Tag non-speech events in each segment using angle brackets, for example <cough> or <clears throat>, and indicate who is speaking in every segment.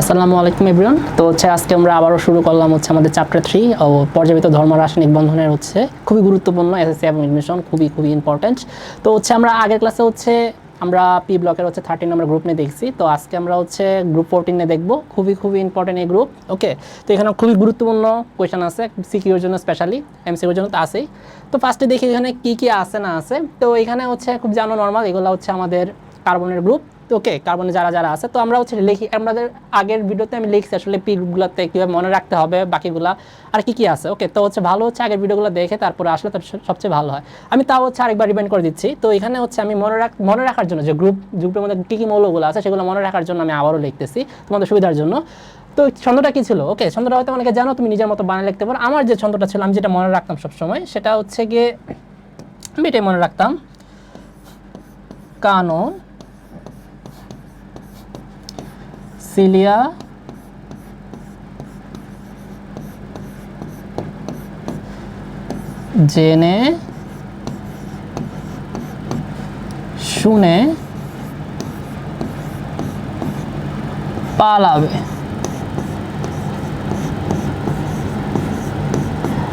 Speaker 1: আসসালামু আলাইকুম এভরিওয়ান তো হচ্ছে আজকে আমরা আবারও শুরু করলাম হচ্ছে আমাদের চ্যাপ্টার থ্রি ও পর্যাপিত ধর্ম রাসায়নিক বন্ধনের হচ্ছে খুবই গুরুত্বপূর্ণ এসএসসি এবং এডমিশন খুবই খুবই ইম্পর্ট্যান্ট তো হচ্ছে আমরা আগের ক্লাসে হচ্ছে আমরা পি ব্লকের হচ্ছে থার্টিন নম্বর গ্রুপ নিয়ে দেখছি। তো আজকে আমরা হচ্ছে গ্রুপ ফোরটিনে দেখব। খুবই খুবই ইম্পর্টেন্ট এই গ্রুপ ওকে তো এখানে খুবই গুরুত্বপূর্ণ কোয়েশন আছে সিকিউর জন্য স্পেশালি এমসিকিউর জন্য তো আছেই। তো ফার্স্টে দেখি এখানে কী কী আছে, না আছে। তো এখানে হচ্ছে খুব জানো নর্মাল এগুলো হচ্ছে আমাদের কার্বনের গ্রুপ তো ওকে কার্বনে যারা যারা আছে, তো আমরা হচ্ছে লিখি, আমাদের আগের ভিডিওতে আমি লিখছি আসলে পি গ্রুপগুলোতে কীভাবে মনে রাখতে হবে, বাকিগুলা, আর কি কি আছে। ওকে, তো হচ্ছে ভালো হচ্ছে আগের ভিডিওগুলো দেখে তারপরে আসলে তার সবচেয়ে ভালো হয়। আমি তাও হচ্ছে আরেকবার রিমাইন্ড করে দিচ্ছি। তো এখানে হচ্ছে আমি মনে রাখ, মনে রাখার জন্য যে গ্রুপ গ্রুপের মধ্যে কী কী মৌলগুলো আছে, সেগুলো মনে রাখার জন্য আমি আবারও লিখতেছি তোমাদের সুবিধার জন্য। তো ছন্দটা কি ছিল? ওকে, ছন্দটা হয়তো অনেকে জানো, তুমি নিজের মতো বানিয়ে লিখতে পারো। আমার যে ছন্দটা ছিল, আমি যেটা মনে রাখতাম সবসময়, সেটা হচ্ছে গিয়ে, আমি এটাই মনে রাখতাম। কানো সিলিয়া জেনে শুনে পালাবে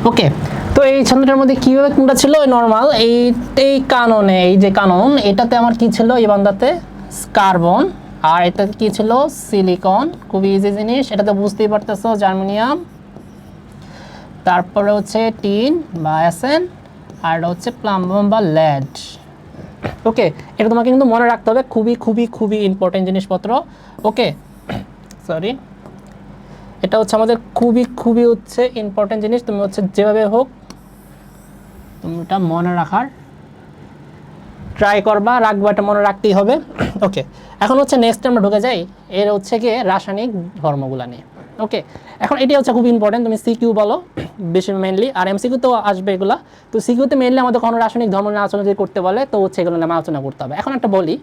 Speaker 1: ওকে তো এই ছন্দটার মধ্যে কীভাবে কোনটা ছিল? ওই নর্মাল এই এই কাননে, এই যে কানন, এটাতে আমার কি ছিল? এই বান্দাতে কার্বন আর এটা কি ছিল? সিলিকন খুবই ইজি জিনিস, এটা তো বুঝতেই পারতেছো, জার্মানিয়াম। তারপরে হচ্ছে টিন বা অ্যাসেন আর হচ্ছে প্লাম্বম বা ল্যাড ওকে এটা তোমাকে কিন্তু মনে রাখতে হবে, খুবই খুবই খুবই ইম্পর্টেন্ট জিনিসপত্র। ওকে সরি এটা হচ্ছে আমাদের খুবই খুবই হচ্ছে ইম্পর্টেন্ট জিনিস, তুমি হচ্ছে যেভাবে হোক, তুমি এটা মনে রাখার ট্রাই করবা, রাখবা, এটা মনে রাখতেই হবে। <clears throat> ওকে এখন হচ্ছে নেক্সট আমরা ঢুকে যাই। এর হচ্ছে গিয়ে রাসায়নিক ধর্মগুলা নিয়ে। ওকে এখন এটি হচ্ছে খুব ইম্পর্টেন্ট তুমি সিকিউ বলো। <clears throat> বেশি মেনলি আর এমসিকিউ তো আসবে এগুলা। তো সিকিউতে মেনলি আমাদের কোনো রাসায়নিক ধর্ম নিয়ে আলোচনা যদি করতে বলে, তো হচ্ছে এগুলো নিয়ে আলোচনা করতে হবে। এখন একটা বলি।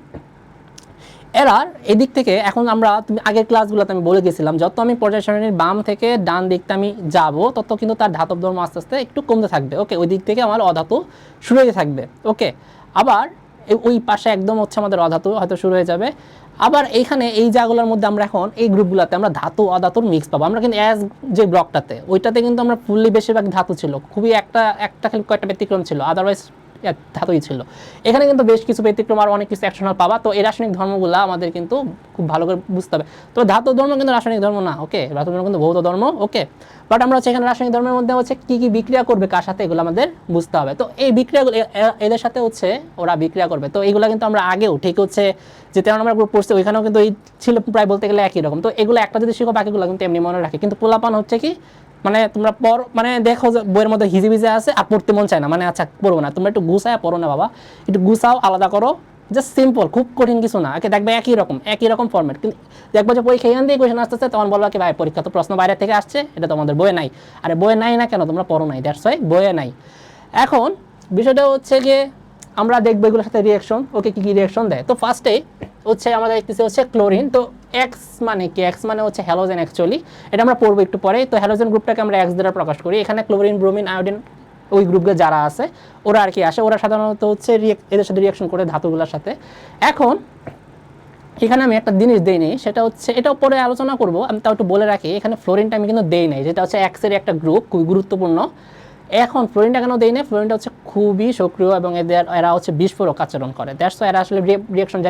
Speaker 1: এরার এদিক থেকে, এখন আমরা, তুমি আগের ক্লাসগুলোতে আমি বলে গেছিলাম, যত আমি পর্যায় সারণীর বাম থেকে ডান দিকতে আমি যাব, তত কিন্তু তার ধাতব ধর্ম আস্তে আস্তে একটু কমতে থাকবে। ওকে ওই দিক থেকে আমার অধাতু শুরু হয়ে থাকবে। ওকে আবার ওই পাশে একদম হচ্ছে আমাদের অধাতু, হয়তো শুরু হয়ে যাবে। আবার এইখানে এই জায়গাগুলোর মধ্যে আমরা এখন এই গ্রুপগুলোতে আমরা ধাতু, অধাতুর মিক্স পাবো। আমরা কিন্তু অ্যাজ যে ব্লকটাতে ওইটাতে কিন্তু আমরা ফুললি বেশিরভাগ ধাতু ছিল। খুবই একটা একটা খালি কয়েকটা ব্যতিক্রম ছিল। আদারওয়াইজ ধাতুই ছিল। এখানে কিন্তু বেশ কিছু ব্যতিক্রম আর অনেক কিছু অ্যাকশনাল পাবা। তো এই রাসায়নিক ধর্মগুলো আমাদের কিন্তু খুব ভালো করে বুঝতে হবে। তো ধাতু ধর্ম কিন্তু রাসায়নিক ধর্ম না ওকে ধাতু ধর্ম কিন্তু ভৌত ধর্ম ওকে বাট আমরা হচ্ছে এখানে রাসায়নিক ধর্মের মধ্যে হচ্ছে কী কী বিক্রিয়া করবে, কার সাথে, এগুলো আমাদের বুঝতে হবে। তো এই বিক্রিয়াগুলো এদের সাথে হচ্ছে ওরা বিক্রিয়া করবে। তো এইগুলো কিন্তু আমরা আগেও, ঠিক হচ্ছে যে তেমন আমরা গ্রুপ পড়ছি, ওইখানেও কিন্তু এই ছিল প্রায় বলতে গেলে একই রকম। তো এগুলো একটা যদি শিখো, বাকিগুলো কিন্তু এমনি মনে রাখে। কিন্তু পোলাপান হচ্ছে কি মানে তোমরা পর মানে দেখো যে বইয়ের মধ্যে হিজি ভিজে আছে আর পড়তে মন চায় না। মানে আচ্ছা পড়ব না। তোমরা একটু গুছায় পড়ো না বাবা। একটু গুছাও, আলাদা করো। জাস্ট সিম্পল খুব কঠিন কিছু না। একে দেখবে একই রকম একই রকম ফর্মেট কিন্তু দেখব যে পরীক্ষা এখান দিয়ে কোয়েশন আসতেছে, তখন বলব কি, ভাই, পরীক্ষা তো প্রশ্ন বাইরে থেকে আসছে। এটা তোমাদের বইয়ে নাই। আরে বইয়ে নাই না কেন? তোমরা পড়ো নাই। দ্যাটস ওয়াই বইয়ে নাই। এখন বিষয়টা হচ্ছে যে আমরা দেখব এগুলোর সাথে রিয়াকশন ওকে কী কী রিয়াকশন দেয়। তো ফার্স্টে হচ্ছে আমাদের দেখতেছি হচ্ছে ক্লোরিন তো এক্স মানে কি? এক্স মানে হচ্ছে হ্যালোজেন অ্যাকচুয়ালি এটা আমরা পড়ব একটু পরে। তো হ্যালোজেন গ্রুপটাকে আমরা এক্স দ্বারা প্রকাশ করি। এখানে ক্লোরিন ব্রোমিন আয়োডিন ওই গ্রুপে যারা আছে, ওরা আর কি আসে। ওরা সাধারণত হচ্ছে এদের সাথে রিয়াকশন করে ধাতুগুলোর সাথে। এখন এখানে আমি একটা জিনিস দেইনি সেটা হচ্ছে এটাও পরে আলোচনা করব। আমি তাও একটু বলে রাখি, এখানে ফ্লোরিনটা আমি কিন্তু দেই নাই। যেটা হচ্ছে এক্সের একটা গ্রুপ খুবই গুরুত্বপূর্ণ। এখন ফ্লোরিনটা কেন দেই নাই ফ্লোরিনটা হচ্ছে খুবই সক্রিয় এবং এদের, এরা হচ্ছে বিস্ফোরক আচরণ করে। দ্যাটস এরা আসলে রিয়াকশন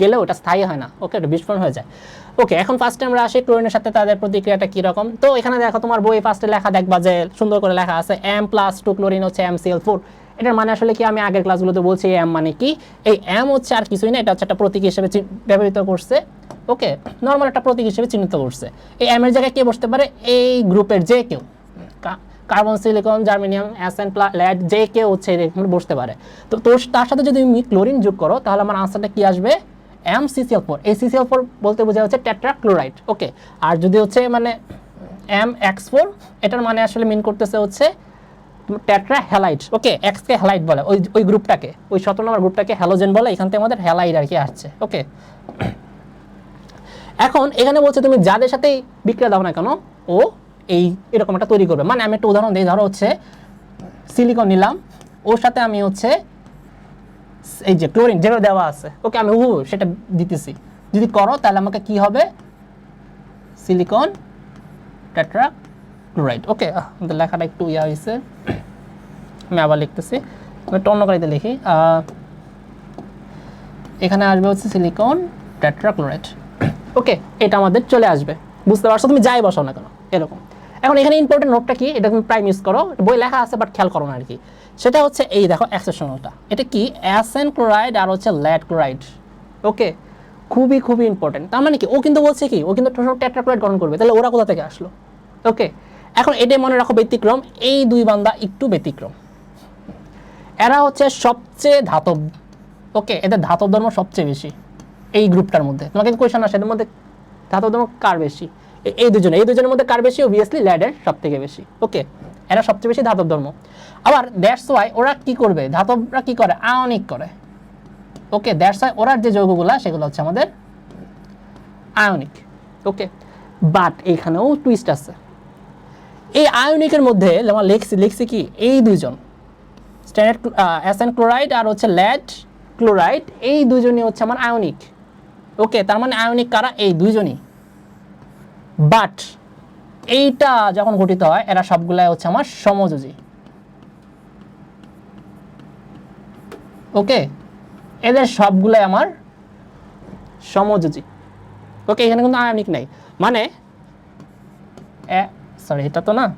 Speaker 1: গেলেও ওটা স্থায়ী হয় না। ওকে এটা বিস্ফোরণ হয়ে যায়। ওকে এখন ফার্স্টে আমরা আসি ক্লোরিনের সাথে তাদের প্রতিক্রিয়াটা কীরকম। তো এখানে দেখো তোমার বই ফার্স্টে লেখা দেখবা যে, সুন্দর করে লেখা আছে এম প্লাস টু ক্লোরিন হচ্ছে এম সিএল ফোর এটার মানে আসলে কি? আমি আগের ক্লাসগুলোতে বলছি এম মানে কি? এই এম হচ্ছে আর কিছুই না, এটা হচ্ছে একটা প্রতীক হিসেবে ব্যবহৃত করছে। ওকে নর্মাল একটা প্রতীক হিসেবে চিহ্নিত করছে। এই এম এর জায়গায় কে বসতে পারে? এই গ্রুপের যে কেউ। কার্বন, সিলিকন, জার্মেনিয়াম, অ্যাসেন ল্যাড যে কেউ হচ্ছে এরকম বসতে পারে। তো তোর তার সাথে যদি তুমি ক্লোরিন যোগ করো, তাহলে আমার আনসারটা কি আসবে? এম সিসিএল ফোর এই সিসিএল ফোর বলতে বোঝা হচ্ছে টেট্রা ক্লোরাইড ওকে আর যদি হচ্ছে মানে এম এক্স ফোর এটার মানে আসলে মিন করতেছে হচ্ছে ট্যাট্রা হ্যালাইট ওকে এক্স কে হ্যালাইট বলে, ওই ওই গ্রুপটাকে। ওই সতেরো নম্বর গ্রুপটাকে হ্যালোজেন বলে, এখান থেকে আমাদের হ্যালাইট আর কি আসছে। ওকে এখন এখানে বলছে তুমি যাদের সাথেই বিক্রিয়া দাও না কেন, ও এই এরকম একটা তৈরি করবে। মানে আমি একটা উদাহরণ দিই, ধরো হচ্ছে সিলিকন নিলাম, ওর সাথে আমি হচ্ছে এই যে ক্লোরিন যেভাবে দেওয়া আছে, ওকে আমি ও সেটা দিতেছি। যদি করো, তাহলে আমাকে কি হবে? সিলিকন ট্যাট্রা ক্লোরাইড ওকে আমাদের লেখাটা একটু ইয়া হয়েছে। আমি আবার লিখতেছি। আমি গাড়িতে লিখি। এখানে আসবে হচ্ছে সিলিকন ট্যাট্রা ক্লোরাইড ওকে, এটা আমাদের চলে আসবে। বুঝতে পারছ? তুমি যাই বসাও না কেন, এরকম। এখন এখানে ইম্পর্টেন্ট নোটটা কি? এটা তুমি প্রাইম ইউজ করো। বই লেখা আছে বাট খেয়াল করো না আর কি সেটা হচ্ছে এই দেখো অ্যাক্সেশনালটা এটা কি? অ্যাসেন ক্লোরাইড আর হচ্ছে ল্যাড ক্লোরাইড ওকে খুবই খুবই ইম্পর্টেন্ট তার মানে কি? ও কিন্তু বলছে কি? ও কিন্তু টেট্রাক্লোরাইড গঠন করবে। তাহলে ওরা কোথা থেকে আসলো? ওকে এখন এটাই মনে রাখো ব্যতিক্রম। এই দুই বান্দা একটু ব্যতিক্রম। এরা হচ্ছে সবচেয়ে ধাতব। ওকে এদের ধাতব ধর্ম সবচেয়ে বেশি। এই গ্রুপটার মধ্যে। তোমাকে কোয়েশন আসে, এদের মধ্যে ধাতব ধর্ম কার বেশি? এই দুজনে এই দুজনের মধ্যে কার বেশি? অবভিয়াসলি ল্যাডের সব থেকে বেশি। ওকে এরা সবচেয়ে বেশি ধাতব ধর্ম। আবার দ্যাটস ওয়াই ওরা কি করবে? ধাতবরা কি করে? আয়নিক করে। ওকে দ্যাটস ওয়াই ওরার যে যৌগগুলা, সেগুলো হচ্ছে আমাদের আয়নিক। ওকে বাট এইখানেও টুইস্ট আছে। এই আয়নিকের মধ্যে আমার লিখছি লিখছি কি? এই দুইজন। স্ট্যান্ডার্ড অ্যাসেন ক্লোরাইড আর হচ্ছে ল্যাড ক্লোরাইড এই দুজনই হচ্ছে আমার আয়নিক। ওকে তার মানে আয়নিক কারা? এই দুইজনই। বাট এইটা যখন গঠিত হয়, এরা সবগুলাই হচ্ছে আমার সমযোজী। ওকে এদের সবগুলাই আমার সমযোজী। ওকে এখানে কিন্তু আয়নিক নাই। মানে সরি এটা তো না।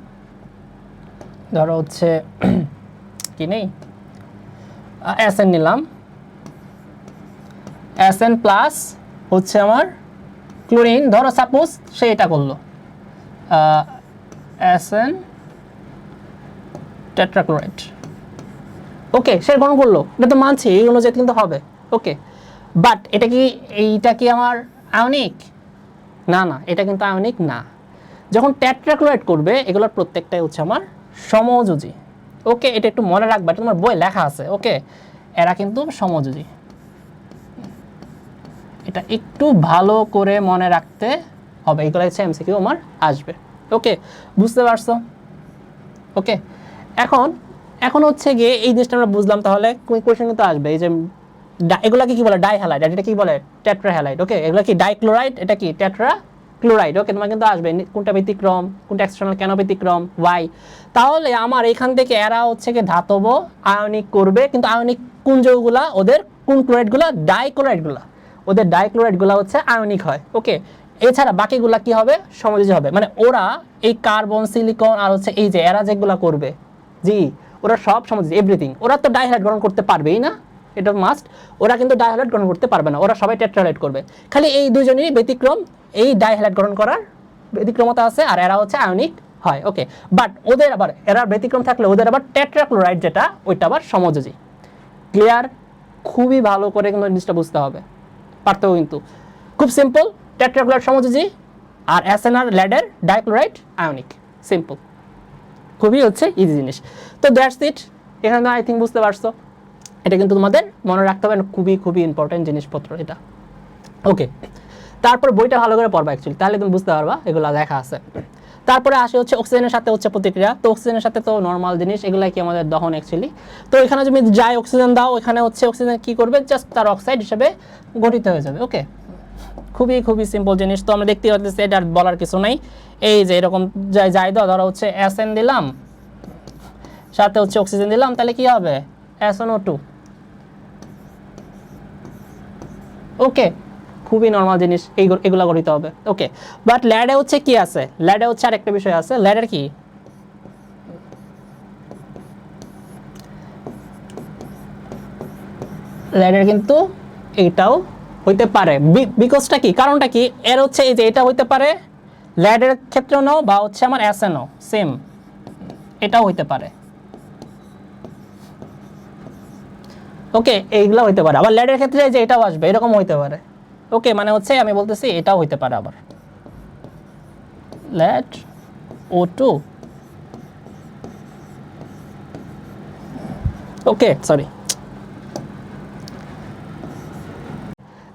Speaker 1: ধরো হচ্ছে, <clears throat> কি নেই? এন নিলাম। এন প্লাস হচ্ছে আমার ক্লোরিন ধরো সাপোজ সে এটা করল। N tetrachloride. ওকে, সে গ্রহণ করল। এটা তো মানছি, এই অনুযায়ী কিন্তু হবে। ওকে, বাট এটা কি, এইটা কি আমার আয়নিক? না না, এটা কিন্তু আয়নিক না। যখন ট্যাট্রাক্লোরাইড করবে, এগুলোর প্রত্যেকটাই হচ্ছে আমার সমযোজী। ওকে, এটা একটু মনে রাখবে, এটা তোমার বই লেখা আছে। ওকে, এরা কিন্তু সমযোজী। এটা একটু ভালো করে মনে রাখতে হবে। এগুলো হচ্ছে এমসিকিউ আমার আসবে। ওকে বুঝতে পারছ? ওকে এখন এখন হচ্ছে গিয়ে এই জিনিসটা আমরা বুঝলাম তাহলে কোয়েশ্চেন কিন্তু আসবে। এই যে এগুলাকে কি বলে? ডাই হ্যালাইড এটা কি বলে? টেট্রা হ্যালাইড ওকে এগুলো কি ডাইক্লোরাইড? এটা কি? টেট্রা ক্লোরাইড ওকে তোমার কিন্তু আসবে। কোনটা ব্যতিক্রম? কোনটা এক্সটার্নাল কেন ব্যতিক্রম? ওয়াই তাহলে আমার এখান থেকে এরা হচ্ছে কি ধাতব আয়নিক করবে, কিন্তু আয়নিক কোন যৌগগুলা ওদের কোন ক্লোরাইডগুলো ডাইক্লোরাইডগুলো ওদের ডাইক্লোরাইডগুলো হচ্ছে আয়নিক হয় ওকে এছাড়া বাকিগুলা কি হবে? সমযোজী হবে। মানে ওরা এই কার্বন সিলিকন আর হচ্ছে এই যে এরা যেগুলা করবে। জি, ওরা সব সমযোজী এভরিথিং ওরা তো ডাইহাইড গ্রহণ করতে পারবেই না, এটা মাস্ট ওরা কিন্তু ডাইহাইড গ্রহণ করতে পারবে না, ওরা সবাই টেট্রাহাইড করবে। খালি এই দুজনেরই ব্যতিক্রম, এই ডাইহাইড গ্রহণ করার ব্যতিক্রমতা আছে আর এরা হচ্ছে আয়নিক হয় ওকে বাট ওদের আবার, এরা ব্যতিক্রম থাকলে ওদের আবার টেট্রাক্লোরাইড যেটা, ওইটা আবার সমযোজী। ক্লিয়ার খুবই ভালো করে কিন্তু জিনিসটা বুঝতে হবে। পারতেও কিন্তু। খুব সিম্পল টেট্রাক্লোরাইড সমযোজী আর এসএনআর ল্যাডের ডাইক্লোরাইড আয়নিক সিম্পল খুবই হচ্ছে ইজি জিনিস। তো দ্যাটস ইট এখানে আই থিঙ্ক বুঝতে পারছ। এটা কিন্তু তোমাদের মনে রাখতে হবে খুবই খুবই ইম্পর্টেন্ট জিনিসপত্র এটা। ওকে তারপর বইটা ভালো করে পড়বা অ্যাকচুয়ালি তাহলে তুমি বুঝতে পারবা, এগুলো লেখা আছে। তারপরে আসে হচ্ছে অক্সিজেনের সাথে হচ্ছে প্রতিক্রিয়া। তো অক্সিজেনের সাথে তো নর্মাল জিনিস, এগুলাই কি আমাদের দহন অ্যাকচুয়ালি তো এখানে তুমি যাই অক্সিজেন দাও এখানে হচ্ছে অক্সিজেন কি করবে? জাস্ট তার অক্সাইড হিসেবে গঠিত হয়ে যাবে ওকে খুবই খুবই সিম্পল জিনিস। তো আমরা দেখতে পাচ্ছি এটা বলার কিছু নাই। এই যে এরকম যাই যাই দাও, ধরো হচ্ছে এসএন দিলাম, সাথে হচ্ছে অক্সিজেন দিলাম, তাহলে কি হবে? এসএনও টু ওকে খুবই নর্মাল জিনিস এই এগুলো গঠিত হবে। ওকে বাট ল্যাডে হচ্ছে কি আছে? ল্যাডে হচ্ছে আরেকটা বিষয় আছে। ল্যাডের কি? ল্যাডের কিন্তু এইটাও হইতে পারে। বিকজটা কি? কারণটা কি? এর হচ্ছে এই যে এটা হইতে পারে ল্যাডের ক্ষেত্রেও নাও বা হচ্ছে আমার অ্যাসেনও সেম এটাও হইতে পারে। ওকে এইগুলো হইতে পারে। আবার ল্যাডের ক্ষেত্রে যে এটাও আসবে এরকম হইতে পারে। ওকে মানে হচ্ছে আমি বলতেছি এটাও হইতে পারে আবার। Lead O two okay sorry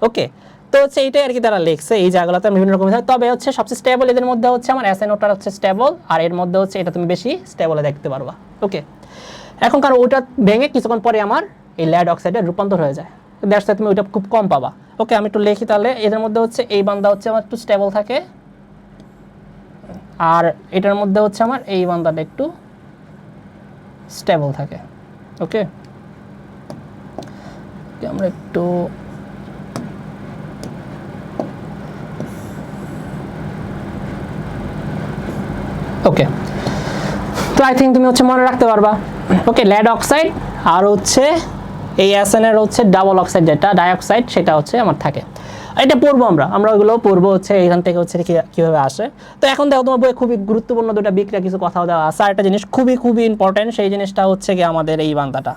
Speaker 1: okay তো হচ্ছে এইটাই আর কি তারা লিখছে, এই জায়গাগুলোতে বিভিন্ন রকম তবে হচ্ছে সবচেয়ে স্টেবল এদের মধ্যে হচ্ছে আমার অ্যাসেনোটার হচ্ছে স্টেবল আর এর মধ্যে হচ্ছে এটা তুমি বেশি স্টেবলে দেখতে পারবা। ওকে এখন কারণ ওটা ভেঙে কিছুক্ষণ পরে আমার এই ল্যাড অক্সাইডে রূপান্তর হয়ে যায়। দ্যাটস তুমি ওইটা খুব কম পাবা। ওকে, আমি একটু লিখি তাহলে। এদের মধ্যে হচ্ছে এই বান্দা হচ্ছে আমার একটু স্টেবল থাকে। আর এটার মধ্যে হচ্ছে আমার এই বান্দাটা একটু স্টেবল থাকে। ওকে? আমরা একটু ওকে। তো আই থিঙ্ক তুমি হচ্ছে মনে রাখতে পারবা। ওকে ল্যাড অক্সাইড আর হচ্ছে এই অ্যাসেনের হচ্ছে ডাবল অক্সাইড যেটা ডাইঅক্সাইড সেটা হচ্ছে আমার থাকে। এটা পড়ব আমরা আমরা ওইগুলো পড়ব হচ্ছে, এখান থেকে হচ্ছে কীভাবে আসে। তো এখন দেখো, তোমার বইয়ে খুবই গুরুত্বপূর্ণ দুটা বিক্রিয়া, কিছু কথা দেওয়া আছে। আর একটা জিনিস খুবই খুবই ইম্পর্টেন্ট সেই জিনিসটা হচ্ছে কি আমাদের এই বান্দাটা।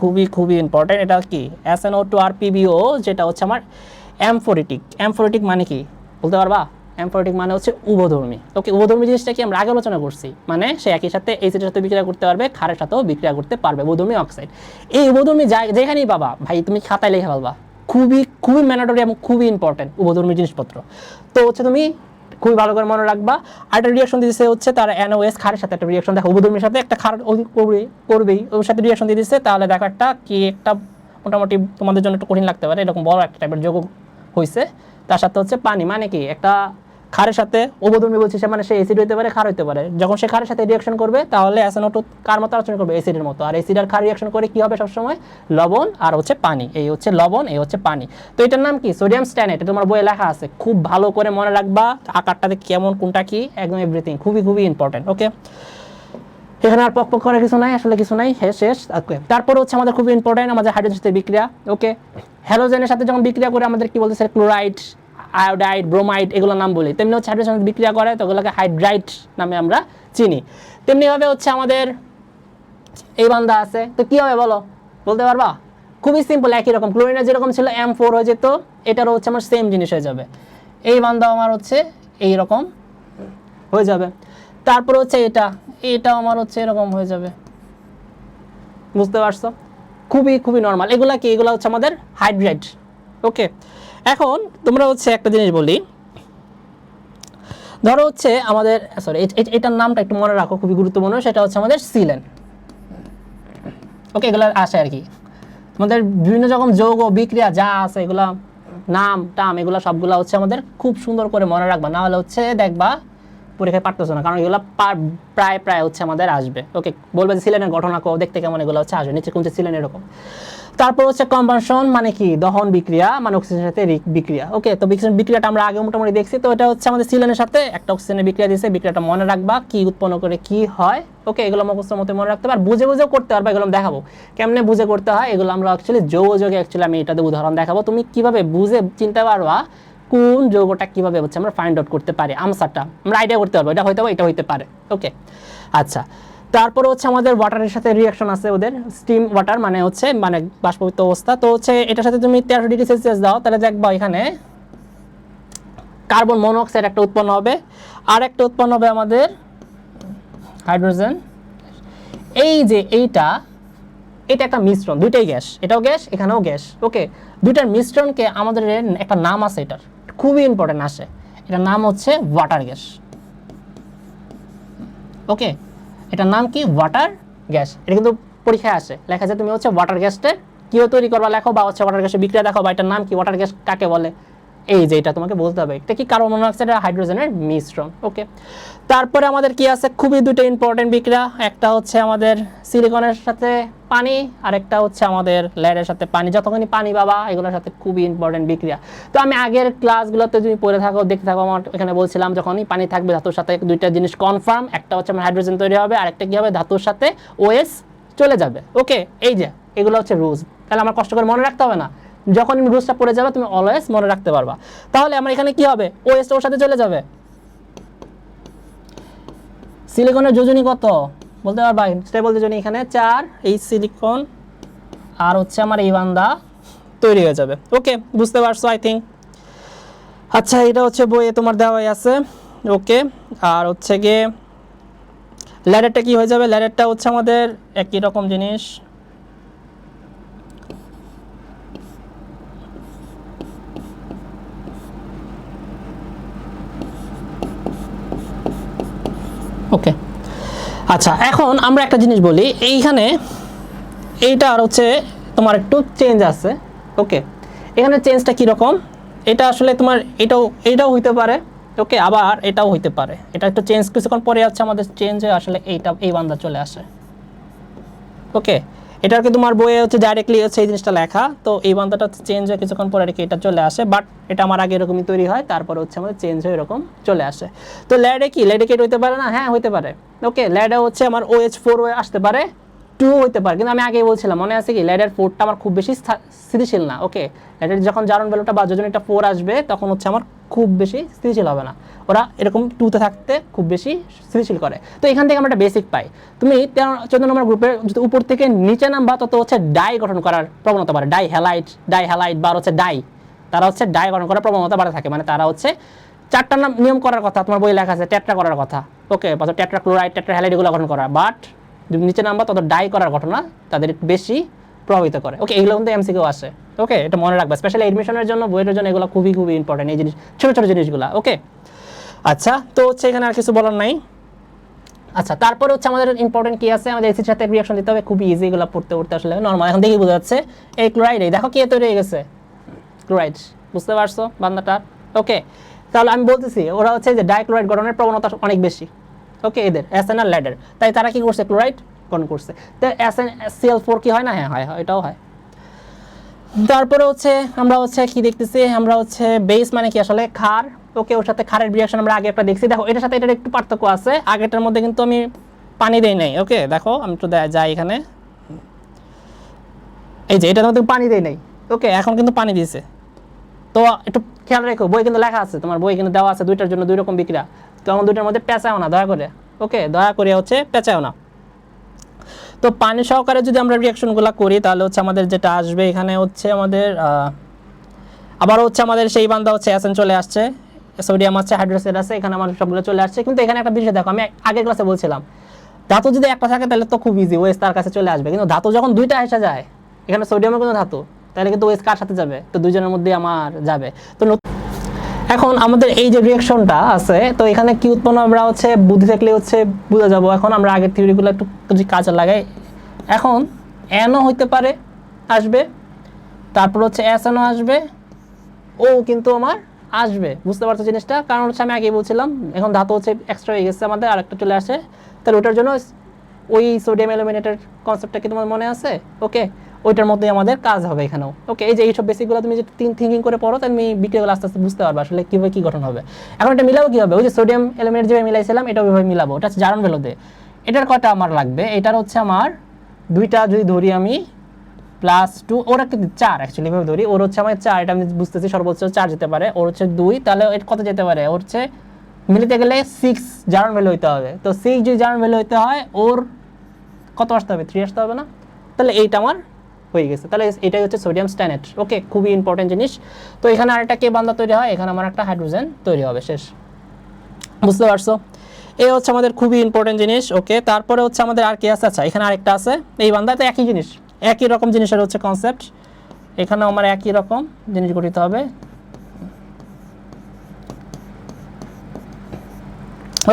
Speaker 1: খুবই খুবই ইম্পর্টেন্ট এটা কি? এসএনও টু আর পিবিও যেটা হচ্ছে আমার অ্যামফোরিটিক। অ্যামফোরিটিক মানে কি? বলতে পারবা? অ্যামফোরিটিক মানে হচ্ছে উভধর্মী। ওকে, উভধর্মী জিনিসটা কি আমরা আগে আলোচনা করছি? মানে সে একই সাথে এসিডের সাথে বিক্রিয়া করতে পারবে ক্ষারের সাথেও বিক্রিয়া করতে পারবে, উভধর্মী অক্সাইড এই উভধর্মী যেখানেই পাবা, ভাই, তুমি খাতায় লিখে ফেলবা। খুবই খুবই ম্যান্ডেটরি এবং খুবই ইম্পর্টেন্ট উভধর্মী জিনিসপত্র। তো হচ্ছে তুমি খুবই ভালো করে মনে রাখবা। আর একটা রিয়াকশন দিতেছে হচ্ছে তার এনওএস খারের সাথে একটা রিয়াকশন দেখো, উভধর্মীর সাথে একটা খার করবে করবেই। ওর সাথে রিয়াকশন দিয়ে দিচ্ছে তাহলে দেখো একটা কি একটা মোটামুটি তোমাদের জন্য একটু কঠিন লাগতে পারে। এরকম বড় একটা টাইপের যোগ হয়েছে তার সাথে হচ্ছে পানি মানে কি? একটা খারের সাথে অবধর্মী বলছি, সে মানে সে এসিড হইতে পারে খার হইতে পারে। যখন সে খারের সাথে রিয়াকশন করবে, তাহলে অ্যাসেনোটো কার মতো আচরণ করবে? এসিডের মতো। আর এসিড আর খার রিয়াকশন করে কি হবে সবসময়? লবণ আর হচ্ছে পানি। এই হচ্ছে লবণ, এই হচ্ছে পানি। তো এটার নাম কি? সোডিয়াম স্ট্যানেট এটা তোমার বইয়ে লেখা আছে। খুব ভালো করে মনে রাখবা, আকারটাতে কেমন, কোনটা কি, একদম এভরিথিং খুবই খুবই ইম্পর্টেন্ট ওকে এখানে আর পক পক করার কিছু নাই, আসলে কিছু নাই। হে শেষ। তারপর হচ্ছে আমাদের খুব ইম্পর্টেন্ট আমাদের হাইড্রোজেন সাথে বিক্রিয়া ওকে হ্যালোজেনের সাথে যখন বিক্রিয়া করে আমাদের কি বলতেছে? ক্লোরাইড আয়োডাইড, ব্রোমাইড এগুলোর নাম বলি। তেমনি হচ্ছে হাইড্রোজেন বিক্রিয়া করে, তো ওগুলোকে হাইড্রাইট নামে আমরা চিনি। তেমনিভাবে হচ্ছে আমাদের এই বান্দা আছে, তো কি হবে বলো? বলতে পারবা? খুবই সিম্পল একই রকম। ক্লোরিনের যেরকম ছিল এম ফোর হয়ে যেত, এটারও হচ্ছে আমার সেম জিনিস হয়ে যাবে। এই বান্দা আমার হচ্ছে এই রকম হয়ে যাবে। তারপর হচ্ছে এটা, এটাও আমার হচ্ছে এরকম হয়ে যাবে। বুঝতে পারছ? খুবই খুবই নর্মাল এগুলা কি? এগুলো হচ্ছে আমাদের হাইড্রেট ওকে এখন তোমরা হচ্ছে একটা জিনিস বলি। ধরো হচ্ছে আমাদের সরি এটার নামটা একটু মনে রাখো, খুবই গুরুত্বপূর্ণ, সেটা হচ্ছে আমাদের সিলেন। ওকে এগুলো আসে আর কি। আমাদের বিভিন্ন রকম যৌগ, বিক্রিয়া যা আছে, এগুলা নাম, টাম, এগুলো সবগুলো হচ্ছে আমাদের খুব সুন্দর করে মনে রাখবা। না হলে হচ্ছে দেখবা পরীক্ষায় পারতেছো না, কারণ এগুলো প্রায় প্রায় হচ্ছে আমাদের আসবে। ওকে, বলবে যে সিলেনের ঘটনা কো দেখতে কেমন এগুলো হচ্ছে আসবে, নিচে কোনটা সিলেন এরকম। তারপর হচ্ছে কম্বানশন মানে কি? দহন বিক্রিয়া মানে অক্সিজেনের সাথে বিক্রিয়া। ওকে তো বিক্রিয়াটা আমরা আগে মোটামুটি দেখছি। তো এটা হচ্ছে আমাদের সিলেনের সাথে একটা অক্সিজেনের বিক্রিয়া দিয়েছে। বিক্রিয়াটা মনে রাখবা কি উৎপন্ন করে কি হয়। ওকে এগুলো মুখস্থ মতো মনে রাখতে পার বুঝে বুঝেও করতে পারবা এগুলো দেখাবো। কেমনে বুঝে করতে হয়, এগুলো আমরা অ্যাকচুয়ালি যৌযোগে অ্যাকচুয়ালি আমি এটাতে উদাহরণ দেখাবো। তুমি কীভাবে বুঝে চিনতে পারবা কোন যৌগটা কীভাবে হচ্ছে আমরা ফাইন্ড আউট করতে পারি আনসারটা আমরা আইডিয়া করতে পারব, এটা হয়তো বা এটা হইতে পারে। ওকে আচ্ছা। তারপরে হচ্ছে আমাদের ওয়াটারের সাথে রিয়াকশন আছে ওদের স্টিম ওয়াটার মানে হচ্ছে মানে বাষ্পীভূত অবস্থা। তো হচ্ছে এটার সাথে তুমি তেরোশো ডিগ্রি সেলসিয়াস দাও, তাহলে দেখবা এখানে কার্বন মনোক্সাইড একটা উৎপন্ন হবে। আর একটা উৎপন্ন হবে আমাদের হাইড্রোজেন এই যে এইটা, এটা একটা মিশ্রণ, দুইটাই গ্যাস, এটাও গ্যাস, এখানেও গ্যাস ওকে দুইটার মিশ্রণকে আমাদের একটা নাম আছে এটার, খুবই ইম্পর্টেন্ট আসে। এটার নাম হচ্ছে ওয়াটার গ্যাস ওকে এটার নাম কি? ওয়াটার গ্যাস এটা কিন্তু পরীক্ষায় আসে। লেখা যায় তুমি হচ্ছে ওয়াটার গ্যাসটা কীভাবে তৈরি করবা লেখো বা হচ্ছে ওয়াটার গ্যাসের বিক্রিয়া দেখো বা এটার নাম কি? ওয়াটার গ্যাস কাকে বলে? এই যে এটা তোমাকে বলতে হবে। এটা কি কার্বন মনোক্সাইড আর হাইড্রোজেনের মিশ্রণ? ওকে তারপরে আমাদের কি আছে? খুবই দুটো ইম্পর্টেন্ট বিক্রিয়া। একটা হচ্ছে আমাদের সিলিকনের সাথে পানি আর একটা হচ্ছে আমাদের লেয়ারের সাথে পানি। যতক্ষণই পানি বাবা, এগুলোর সাথে খুবই ইম্পর্টেন্ট বিক্রিয়া। তো আমি আগের ক্লাসগুলোতে যদি পড়ে থাকো, দেখতে থাকো, আমার এখানে বলছিলাম, যখনই পানি থাকবে ধাতুর সাথে দুইটা জিনিস কনফার্ম একটা হচ্ছে আমার হাইড্রোজেন তৈরি হবে আর একটা কি হবে? ধাতুর সাথে ওএস চলে যাবে। ওকে এই যে, এগুলো হচ্ছে রুলস তাহলে আমার কষ্ট করে মনে রাখতে হবে না। যখন তুমি রুলসটা পড়ে যাবে, তুমি অলওয়েজ মনে রাখতে পারবা। তাহলে আমার এখানে কি হবে? ওএস ওর সাথে চলে যাবে। সিলিকনের যোজনী কত? বলতে পারবা? স্টেবল যোজনী এখানে চার, এই সিলিকন আর হচ্ছে আমার এই বান্দা তৈরি হয়ে যাবে। ওকে, বুঝতে পারছ আই থিঙ্ক আচ্ছা এটা হচ্ছে বইয়ে তোমার দেওয়াই আছে। ওকে, আর হচ্ছে গিয়ে ল্যাডারটা কি হয়ে যাবে? ল্যাডারটা হচ্ছে আমাদের একই রকম জিনিস। ওকে আচ্ছা এখন আমরা একটা জিনিস বলি, এইখানে এইটা আর হচ্ছে তোমার একটু চেঞ্জ আছে ওকে এখানে চেঞ্জটা কীরকম এটা আসলে তোমার এটাও এটাও হইতে পারে ওকে আবার এটাও হইতে পারে। এটা একটু চেঞ্জ কিছুক্ষণ পরে আছে আমাদের চেঞ্জ হয়ে আসলে এইটা, এই বান্দা চলে আসে ওকে এটা কি তোমার বইয়ে হচ্ছে ডাইরেক্টলি হচ্ছে এই জিনিসটা লেখা। তো এই বান্দাটা চেঞ্জ হয়ে কিছুক্ষণ পরে আর কি এটা চলে আসে। বাট এটা আমার আগে এরকমই তৈরি হয়, তারপর হচ্ছে আমাদের চেঞ্জ হয়ে এরকম চলে আসে। তো ল্যাডে কি? ল্যাডে কি এটা হইতে পারে না? হ্যাঁ হইতে পারে। ওকে ল্যাডে হচ্ছে আমার ওএইচ ফোর ওয়ে আসতে পারে টু হইতে পারে। কিন্তু আমি আগেই বলছিলাম, মনে আছে কি? ল্যাডের ফোরটা আমার খুব বেশি স্থিতিশীল না ওকে ল্যাডের যখন জারণ ভ্যালুটা বা যোজন একটা ফোর আসবে, তখন হচ্ছে আমার খুব বেশি স্থিতিশীল হবে না। ওরা এরকম টুতে থাকতে খুব বেশি স্থিতিশীল করে। তো এখান থেকে আমরা একটা বেসিক পাই। তুমি তেরো, চোদ্দ নম্বর গ্রুপের যদি উপর থেকে নিচে নামবা, তত হচ্ছে ডাই গঠন করার প্রবণতা বাড়ে। ডাই হ্যালাইট ডাই হ্যালাইট বা হচ্ছে ডাই তারা হচ্ছে ডাই গঠন করার প্রবণতা বাড়ে থাকে। মানে তারা হচ্ছে চারটা নাম নিয়ম করার কথা, তোমার বই লেখা আছে টেট্রা করার কথা। ওকে বা টেট্রা ক্লোরাইড টেট্রা হ্যালাইট এগুলো গঠন করা। বাট নিচে নামবা, তত ডাই করার ঘটনা তাদের বেশি প্রভাবিত করে। ওকে এগুলো কিন্তু এমসিকিউ আসে ওকে এটা মনে রাখবে স্পেশালি এডমিশনের জন্য, বইয়ের জন্য এগুলো খুবই খুবই ইম্পর্টেন্ট এই জিনিস, ছোটো ছোটো জিনিসগুলো ওকে আচ্ছা তো হচ্ছে এখানে আর কিছু বলার নাই। আচ্ছা তারপরে হচ্ছে আমাদের ইম্পর্টেন্ট কি আছে? আমাদের এসির সাথে রিয়াকশন দিতে হবে খুবই ইজি এগুলো পড়তে পড়তে আসলে নর্মাল এখন দেখি বোঝা যাচ্ছে। এই ক্লোরাইড এই দেখো কি তৈরি হয়ে গেছে। ক্লোরাইড বুঝতে পারছ বান্দাটা? ওকে তাহলে আমি বলতেছি, ওরা হচ্ছে যে ডাইক্লোরাইড গঠনের প্রবণতা অনেক বেশি। ওকে এদের এসএন আর ল্যাডার তাই তারা কি করছে? ক্লোরাইড গঠন করছে। তো এসএন সিএল ফোর কি হয় না? হয় হয়, এটাও হয়। তারপরে হচ্ছে আমরা হচ্ছে কি দেখতেছি, আমরা হচ্ছে বেস মানে কি আসলে খার ওকে, ওর সাথে খারের রিয়াকশন আমরা আগে একটা দেখছি। দেখো, এটার সাথে এটার একটু পার্থক্য আছে। আগেটার মধ্যে কিন্তু আমি পানি দেই নাই, ওকে? দেখো, আমি দে- যাই এখানে। এই যে, এটার মধ্যে পানি দেই নাই, ওকে? এখন কিন্তু পানি দিয়েছে। তো একটু খেয়াল রেখো, বই কিন্তু লেখা আছে। তোমার বই কিন্তু দেওয়া আছে দুইটার জন্য দুই রকম বিক্রিয়া। তখন দুইটার মধ্যে পেঁচাও না, দয়া করে, ওকে? দয়া করে হচ্ছে পেঁচাও না। তো পানি সহকারে যদি আমরা রিয়াকশনগুলো করি, তাহলে হচ্ছে আমাদের যেটা আসবে, এখানে হচ্ছে আমাদের আবার হচ্ছে আমাদের সেই বান্দা হচ্ছে অ্যাসেন চলে আসছে। সোডিয়াম আছে, হাইড্রোক্সাইড আছে, এখানে আমার সবগুলো চলে আসছে। কিন্তু এখানে একটা বিষয় দেখো, আমি আগের ক্লাসে বলছিলাম, ধাতু যদি একটা থাকে, তাহলে তো খুব ইজি ওয়েস তার কাছে চলে আসবে। কিন্তু ধাতু যখন দুইটা এসে যায়, এখানে সোডিয়ামের কোনো ধাতু, তাহলে কিন্তু ওয়েস কার সাথে যাবে? তো দুইজনের মধ্যে আমার যাবে। তো এখন আমাদের এই যে রিয়াকশনটা আছে, তো এখানে কি উৎপন্ন? আমরা হচ্ছে বুদ্ধি থাকলে হচ্ছে বুঝে যাব। এখন আমরা আগের থিওরিগুলো একটু যদি কাজে লাগাই, এখন এনও হইতে পারে, আসবে। তারপর হচ্ছে এসএনও আসবে, ও কিন্তু আমার আসবে। বুঝতে পারছ জিনিসটা? কারণ হচ্ছে আমি আগেই বলছিলাম, এখন ধাতু হচ্ছে এক্সট্রা হয়ে গেছে আমাদের, আরেকটা চলে আসে। তাহলে ওটার জন্য ওই সোডিয়াম অ্যালুমিনেটের কনসেপ্টটা কি তোমার মনে আছে? ওকে ওইটার মধ্যে আমাদের কাজ হবে এখানেও। ওকে এই যে এইসব বেসিকগুলো তুমি যদি থিঙ্কিং করে পড়ো, তাহলে তুমি বিক্রিয়াগুলো আস্তে আস্তে বুঝতে পারবে আসলে কীভাবে কী গঠন হবে। এখন এটা মিলাবো কী হবে ওই যে সোডিয়াম এলিমেন্ট যেভাবে মিলাইছিলাম, এটা ওইভাবে মিলাবো। ওটা হচ্ছে জারণ ভেলোতে এটার কটা আমার লাগবে? এটার হচ্ছে আমার দুইটা যদি ধরি আমি প্লাস টু ওর একটা চার অ্যাকচুয়ালি ভাবে ধরি। ওর হচ্ছে আমার চার, এটা আমি বুঝতেছি, সর্বোচ্চ চার যেতে পারে। ওর হচ্ছে দুই, তাহলে এর কত যেতে পারে? ওর হচ্ছে মিলিতে গেলে সিক্স জার্ন ভ্যালু হইতে হবে। তো সিক্স যদি জার্ন ভ্যালু হইতে হয়, ওর কত আসতে হবে? থ্রি আসতে হবে না? তাহলে এইটা আমার হয়ে গেছে। তাহলে এটাই হচ্ছে সোডিয়াম স্ট্যানেট ওকে খুবই ইম্পর্টেন্ট জিনিস। তো এখানে আরেকটা কে বান্দা তৈরি হয়, এখানে আমার একটা হাইড্রোজেন তৈরি হবে, শেষ। বুঝতে পারছ? এই হচ্ছে আমাদের খুবই ইম্পর্টেন্ট জিনিস ওকে তারপরে হচ্ছে আমাদের আর কি আছে আচ্ছা এখানে আরেকটা আছে। এই বান্দাতে একই জিনিস, একই রকম জিনিসের হচ্ছে কনসেপ্ট এখানেও আমার একই রকম জিনিস গঠিত হবে।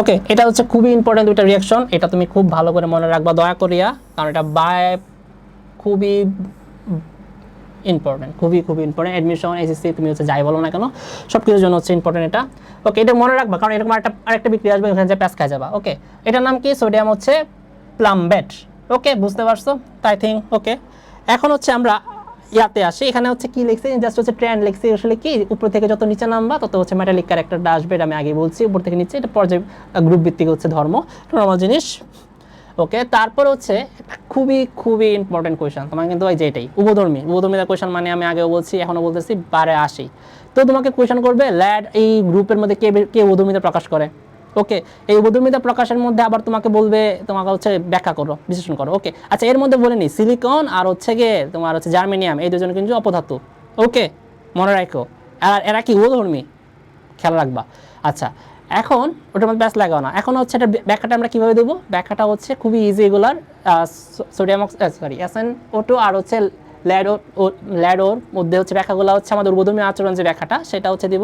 Speaker 1: ওকে এটা হচ্ছে খুবই ইম্পর্টেন্ট দুইটা রিয়াকশন এটা তুমি খুব ভালো করে মনে রাখবা, দয়া করিয়া, কারণ এটা বাই খুবই ইম্পর্টেন্ট খুবই খুবই ইম্পর্টেন্ট অ্যাডমিশন এসএসসি তুমি হচ্ছে যাই বলো না কেন সব কিছুর জন্য হচ্ছে ইম্পর্টেন্ট এটা। ওকে এটা মনে রাখবা, কারণ এরকম একটা আরেকটা বিক্রি আসবে, ওখানে যে প্যাস খাই যাবা ওকে এটার নাম কি? সোডিয়াম হচ্ছে প্লামবেট ওকে বুঝতে পারছ? তাই থিঙ্ক ওকে এখন হচ্ছে আমরা ইয়াতে আসি। এখানে হচ্ছে কি লিখছি? জাস্ট হচ্ছে ট্রেন্ড লিখছি। আসলে কি? উপর থেকে যত নিচে নামবা, তত হচ্ছে মেটালিক ক্যারেক্টারটা আসবে, এটা আমি আগে বলছি। উপর থেকে নিচে, এটা পর্যায় গ্রুপ ভিত্তিক হচ্ছে ধর্ম নর্মাল জিনিস ওকে তারপর হচ্ছে খুবই খুবই ইম্পর্টেন্ট কোয়েশন তোমার কিন্তু ওই যে এটাই উভধর্মী উভধর্মীদের কোয়েশন মানে আমি আগেও বলছি, এখনও বলতেছি, বারে আসি। তো তোমাকে কোয়েশন করবে, ল্যাড, এই গ্রুপের মধ্যে কে কে উভধর্মীতে প্রকাশ করে? ওকে এই উভধর্মীতে প্রকাশের মধ্যে আবার তোমাকে বলবে, তোমাকে হচ্ছে ব্যাখ্যা করো, বিশ্লেষণ করো। ওকে আচ্ছা এর মধ্যে বলে নি সিলিকন আর হচ্ছে গিয়ে তোমার হচ্ছে জার্মেনিয়াম এই দুজন কিন্তু অপধাতু ওকে মনে রাখো। আর এরা কি উভধর্মী খেয়াল রাখবা। আচ্ছা এখন ওটার মধ্যে ব্যাস লাগাও না। এখন হচ্ছে এটা ব্যাখ্যাটা আমরা কীভাবে দেবো? ব্যাখ্যাটা হচ্ছে খুবই ইজি এগুলার sodium sorry SN O two আর হচ্ছে ল্যাডো ল্যাডোর মধ্যে হচ্ছে ব্যাখ্যাগুলো হচ্ছে আমাদের উদ্বোধনী আচরণ যে ব্যাখ্যাটা, সেটা হচ্ছে দিব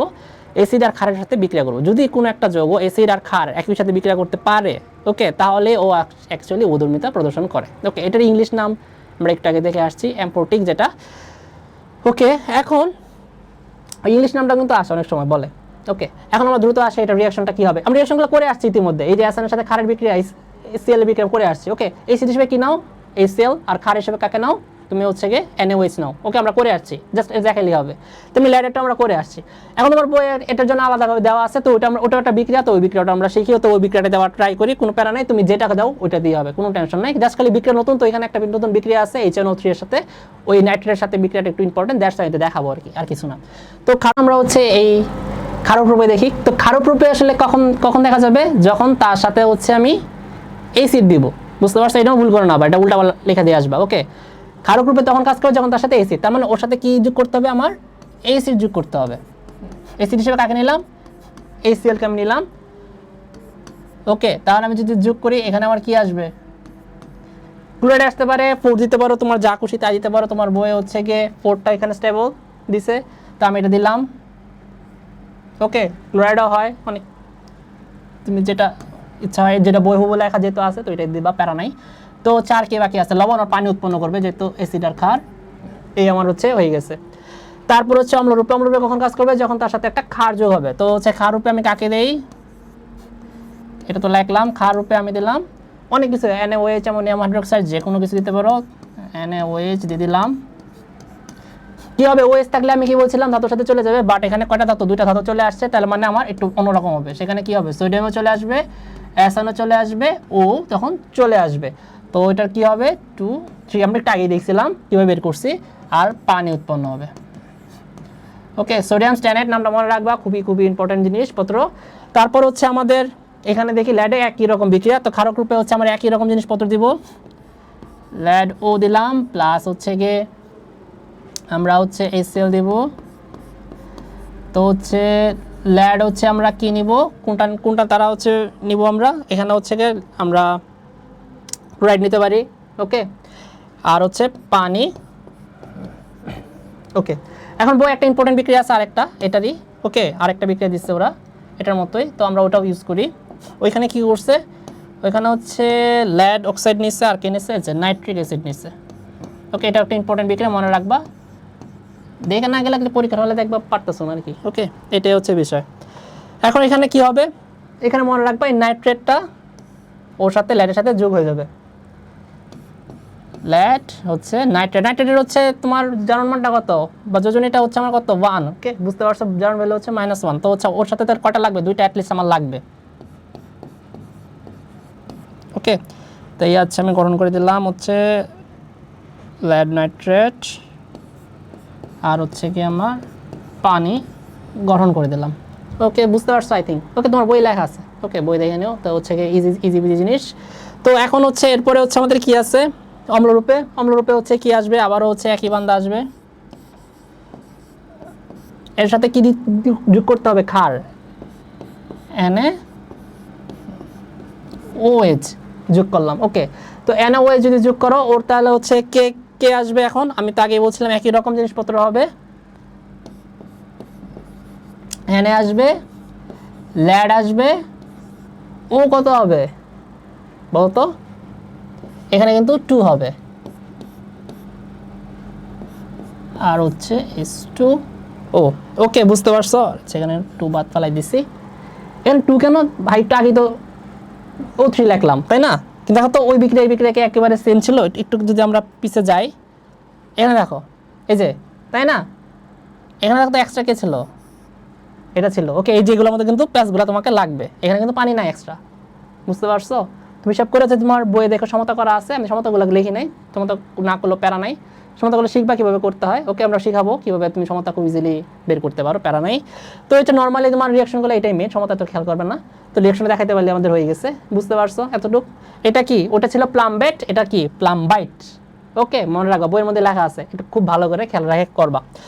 Speaker 1: এসিড আর খারের সাথে বিক্রিয়া করব। যদি কোনো একটা যৌগ এসিড আর খার একই সাথে বিক্রিয়া করতে পারে, ওকে, তাহলে ও অ্যাকচুয়ালি উদ্যমিতা প্রদর্শন করে। ওকে, এটার ইংলিশ নাম আমরা একটু আগে দেখে আসছি অ্যাম্পোটিক যেটা। ওকে, এখন ইংলিশ নামটা কিন্তু আসে অনেক সময়, বলে। ওকে এখন আমরা দ্রুত আসে এটা রিয়াকশনটা কি হবে। আমরা রিয়াকশনগুলো করে আসছি ইতিমধ্যে। এই যে অ্যাসানের সাথে খারের বিক্রিয়া সিএল বিক্রিয়া করে আসছি ওকে এই সিটি হিসেবে কি নাও? এই সেল আর খার হিসেবে কাকে নাও? তুমি হচ্ছে গিয়ে এনএওএইচ নাও। ওকে আমরা করে আসছি। জাস্ট দেখাইলেই হবে। তুমি ল্যাডারটা আমরা করে আসছি। এখন তোমার বইয়ের, এটার জন্য আলাদাভাবে দেওয়া আছে, তো ওটা আমরা, ওটা একটা বিক্রিয়া, তো ওই বিক্রিয়াটা আমরা শিখি, তো ওই বিক্রিয়াটা দেওয়ার ট্রাই করি, কোনো প্যারা নাই। তুমি যেটা দাও, ওইটা দিয়ে হবে, কোনো টেনশন নাই। জাস্ট খালি বিক্রিয়া নতুন, তো এখানে একটা নতুন বিক্রিয়া আছে এইচ এন থ্রি এর সাথে, ওই নাইট্রেটের সাথে বিক্রিয়াটা একটু ইম্পর্টেন্ট দ্যাটস আমি দেখাবো আর কি, আর কিছু না। তো আমরা হচ্ছে এই খারপ রূপে দেখি। তো খারপ রূপে আসলে কখন কখন দেখা যাবে? যখন তার সাথে হচ্ছে আমি এসিড দিব। বুঝতে পারছ? এটাও ভুল করো না, বা এটা উল্টা লেখা দিয়ে আসবা ওকে ক্ষারক রূপে তখন কাজ করে যখন তার সাথে এসিড তার মানে ওর সাথে কি যোগ করতে হবে আমার? এসিড যোগ করতে হবে। এসিড হিসেবে কাকে নিলাম? এসিএলকে আমি নিলাম। ওকে তাহলে আমি যদি যোগ করি, এখানে আমার কি আসবে? ক্লোরাইড আসতে পারে ফোর দিতে পারো তোমার যা খুশি তাই দিতে পারো, তোমার বইয়ে হচ্ছে গিয়ে ফোরটা এখানে স্টেবল দিছে। তো আমি এটা দিলাম। ওকে ক্লোরাইডও হয় অনেক তুমি যেটা ইচ্ছা হয়, যেটা বই বলে লেখা যেহেতু আছে, তো এটা দিবা, প্যারা নাই। তো চার কে বাকি আছে? লবণ আর পানি উৎপন্ন করবে, যেহেতু অ্যাসিড আর খার এই আমার হচ্ছে হয়ে গেছে। তারপর হচ্ছে অম্লরূপে অম্লরূপে কখন কাজ করবে? যখন তার সাথে একটা খার যোগ হবে। তো হচ্ছে খার রূপে আমি কাকে দেই? এটা তো লিখলাম খার রূপে আমি দিলাম। অনেক কিছু এনএওএইচ অ্যামোনিয়াম হাইড্রোক্সাইড যে কোনো কিছু দিতে পারো। এনএওএইচ দিয়ে দিলাম। কি হবে? ওএস থাকলে আমি কি বলছিলাম? ধাতুর সাথে চলে যাবে বাট এখানে কয়টা ধাতু? দুইটা ধাতু চলে আসছে তাহলে মানে আমার একটু অন্যরকম হবে। সেখানে কি হবে? সোডিয়ামও চলে আসবে অ্যাসানও চলে আসবে ও তখন চলে আসবে। তো এটার কি হবে? টু থ্রি আমরা একটু আগেই দেখছিলাম, কীভাবে বের করছি, আর পানি উৎপন্ন হবে। ওকে সোডিয়াম স্ট্যান্ডার্ড নামটা মনে রাখবা, খুবই খুবই ইম্পর্টেন্ট জিনিসপত্র তারপর হচ্ছে আমাদের, এখানে দেখি ল্যাডে একই রকম বিক্রিয়া, তো খারক রূপে হচ্ছে আমরা একই রকম জিনিসপত্র দিব। ল্যাড ও দিলাম প্লাস হচ্ছে গিয়ে আমরা হচ্ছে এসএল দেব। তো হচ্ছে ল্যাড হচ্ছে আমরা কি নিব? কোনটা কোনটা তারা হচ্ছে নিব আমরা? এখানে হচ্ছে আমরা ক্লোরাইড নিতে পারি ওকে আর হচ্ছে পানি ওকে এখন বই একটা ইম্পর্টেন্ট বিক্রিয়া আছে আরেকটা, এটারই ওকে আরেকটা বিক্রিয়া দিচ্ছে ওরা, এটার মতোই। তো আমরা ওটাও ইউজ করি। ওইখানে কি করছে? ওইখানে হচ্ছে ল্যাড অক্সাইড নিচ্ছে আর কি নিচ্ছে? যে নাইট্রিক অ্যাসিড নিচ্ছে। ওকে এটা একটা ইম্পর্টেন্ট বিক্রিয়া, মনে রাখবা। দেখে না গেলে পরীক্ষার হলে দেখবা পারতেছো না আর কি ওকে এটাই হচ্ছে বিষয়। এখন এখানে কি হবে? এখানে মনে রাখবা এই নাইট্রেটটা ওর সাথে ল্যাটের সাথে যোগ হয়ে যাবে। ল্যাট হচ্ছে নাইট্রেট। নাইট্রেটের হচ্ছে তোমার জার্মান মানটা কত? বা যোজনীটা হচ্ছে আমার কত? ওয়ান। ওকে বুঝতে পারছ জার্মান ভ্যালু হচ্ছে মাইনাস ওয়ান তো হচ্ছে ওর সাথে তার কটা লাগবে? দুইটা অ্যাটলিস্ট আমার লাগবে। ওকে তো এই হচ্ছে আমি গঠন করে দিলাম হচ্ছে ল্যাড নাইট্রেট। আর হচ্ছে কি আমার পানি গঠন করে দিলাম। ওকে বুঝতে পারছ আই থিঙ্ক ওকে তোমার বই লেখা আছে। ওকে বই দেখে নিও। তো হচ্ছে কি ইজি ইজি বিজি জিনিস। তো এখন হচ্ছে এরপরে হচ্ছে আমাদের কি আছে? অম্লরূপে। অম্লরূপে হচ্ছে কি আসবে? আবারও হচ্ছে একই বান্দা আসবে। এর সাথে কি যোগ করতে হবে? খার এনে ওএইচ যোগ করলাম। ওকে তো এনে ওয়েজ যদি যোগ করো, ওর তাহলে হচ্ছে কে কে আসবে এখন? আমি তো আগে বলছিলাম একই রকম জিনিসপত্র হবে। এনে আসবে, ল্যাড আসবে, ও কত হবে? বলতো? এখানে কিন্তু টু হবে। আর হচ্ছে এস টু, ও, ওকে, বুঝতে পারছ? সেখানে টু বাদ ফালাই দিছি। এখানে টু কেন? ভাইটা আগে তো ও থ্রি লিখলাম, তাই না? কিন্তু দেখো তো ওই বিক্রিয়া এই বিক্রিয়াকে একেবারে সেম ছিল, একটু যদি আমরা পিছে যাই, এখানে দেখো, এই যে, তাই না? এখানে দেখো তো এক্সট্রা কে ছিল? এটা ছিল। ওকে এই যেগুলোর মধ্যে কিন্তু প্যাচগুলো তোমাকে লাগবে। এখানে কিন্তু পানি নাই এক্সট্রা বুঝতে পারছ? তুমি সব করেছ তোমার বইয়ে দেখো সমতা করা আছে, আমি সমতাগুলো লিখি নাই সমতা না করল প্যারা নাই। সমতাগুলো শিখবা কীভাবে করতে হয়? ওকে আমরা শিখাবো কীভাবে তুমি সমতা খুব ইজিলি বের করতে পারো, প্যারা নাই। তো এটা নর্মালি তোমার রিয়াকশনগুলো এটাই মেন সমতা তো খেয়াল করবে না। তো রিয়াকশনটা দেখাতে পারলে আমাদের হয়ে গেছে, বুঝতে পারছ এতটুক? এটা কি? ওটা ছিল প্লামবেট এটা কি? প্লামবাইট ওকে, মনে রাখবা, বইয়ের মধ্যে লেখা আছে, এটা খুব ভালো করে খেয়াল রাখে করবা।